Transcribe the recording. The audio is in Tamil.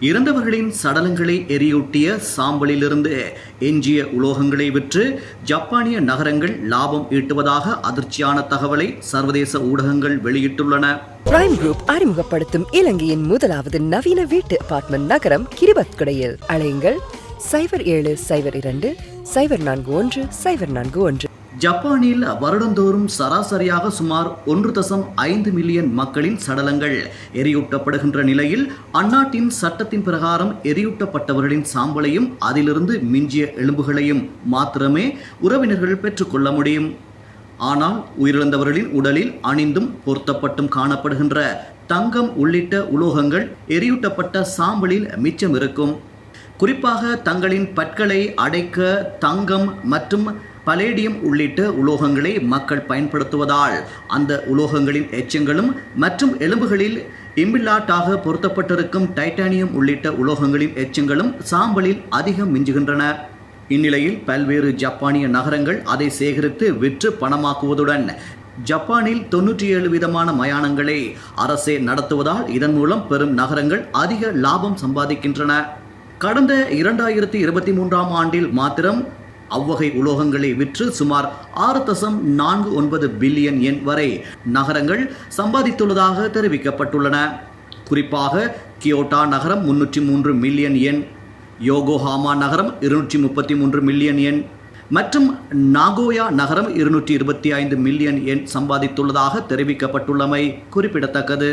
இறந்தவர்களின் சடலங்களை எரியூட்டிய சாம்பலிலிருந்து எஞ்சிய உலோகங்களை விற்று ஜப்பானிய நகரங்கள் லாபம் ஈட்டுவதாக அதிர்ச்சியான தகவலை சர்வதேச ஊடகங்கள் வெளியிட்டுள்ளன. பிரைம் குரூப் அறிமுகப்படுத்தும் இலங்கையின் முதலாவது நவீன வீட்டு அபார்ட்மெண்ட் நகரம் கிரிபத்குடையில். அழையுங்கள் சைபர் ஏழு சைபர் இரண்டு சைபர் நான்கு ஒன்று சைபர் நான்கு ஒன்று. ஜப்பானில் வருடந்தோறும் சராசரியாக சுமார் ஒன்று தசம் ஐந்து மில்லியன் மக்களின் சடலங்கள் எரியூட்டப்படுகின்ற நிலையில் அந்நாட்டின் சட்டத்தின் பிரகாரம் எரியூட்டப்பட்டவர்களின் சாம்பலையும் அதிலிருந்து மிஞ்சிய எலும்புகளையும் மாத்திரமே உறவினர்கள் பெற்றுக்கொள்ள முடியும். ஆனால் உயிரிழந்தவர்களின் உடலில் அணிந்தும் பொருத்தப்பட்டும் காணப்படுகின்ற தங்கம் உள்ளிட்ட உலோகங்கள் எரியூட்டப்பட்ட சாம்பலில் மிச்சம் இருக்கும் குறிப்பாக தங்களின் பற்களை அடைக்க தங்கம் மற்றும் பலேடியம் உள்ளிட்ட உலோகங்களை மக்கள் பயன்படுத்துவதால் அந்த உலோகங்களின் எச்சங்களும் மற்றும் எலும்புகளில் இம்பில்லாட்டாக பொருத்தப்பட்டிருக்கும் டைட்டானியம் உள்ளிட்ட உலோகங்களின் எச்சங்களும் சாம்பலில் அதிகம் மிஞ்சுகின்றன. இந்நிலையில் பல்வேறு ஜப்பானிய நகரங்கள் அதை சேகரித்து விற்று பணமாக்குவதுடன் ஜப்பானில் தொன்னூற்றி ஏழு விதமான மயானங்களை அரசே நடத்துவதால் இதன் மூலம் பெரும் நகரங்கள் அதிக லாபம் சம்பாதிக்கின்றன. கடந்த இரண்டாயிரத்தி இருபத்தி மூன்றாம் ஆண்டில் மாத்திரம் அவ்வகை உலோகங்களை விற்று சுமார் ஆறு தசம் நான்கு ஒன்பது பில்லியன் எண் வரை நகரங்கள் சம்பாதித்துள்ளதாக தெரிவிக்கப்பட்டுள்ளன. குறிப்பாக கியோட்டா நகரம் முன்னூற்றி மூன்று மில்லியன் எண் யோகோஹாமா நகரம் இருநூற்றி முப்பத்தி மூன்று மில்லியன் எண் மற்றும் நாகோயா நகரம் இருநூற்றி இருபத்தி ஐந்து மில்லியன் எண் சம்பாதித்துள்ளதாக தெரிவிக்கப்பட்டுள்ளமை குறிப்பிடத்தக்கது.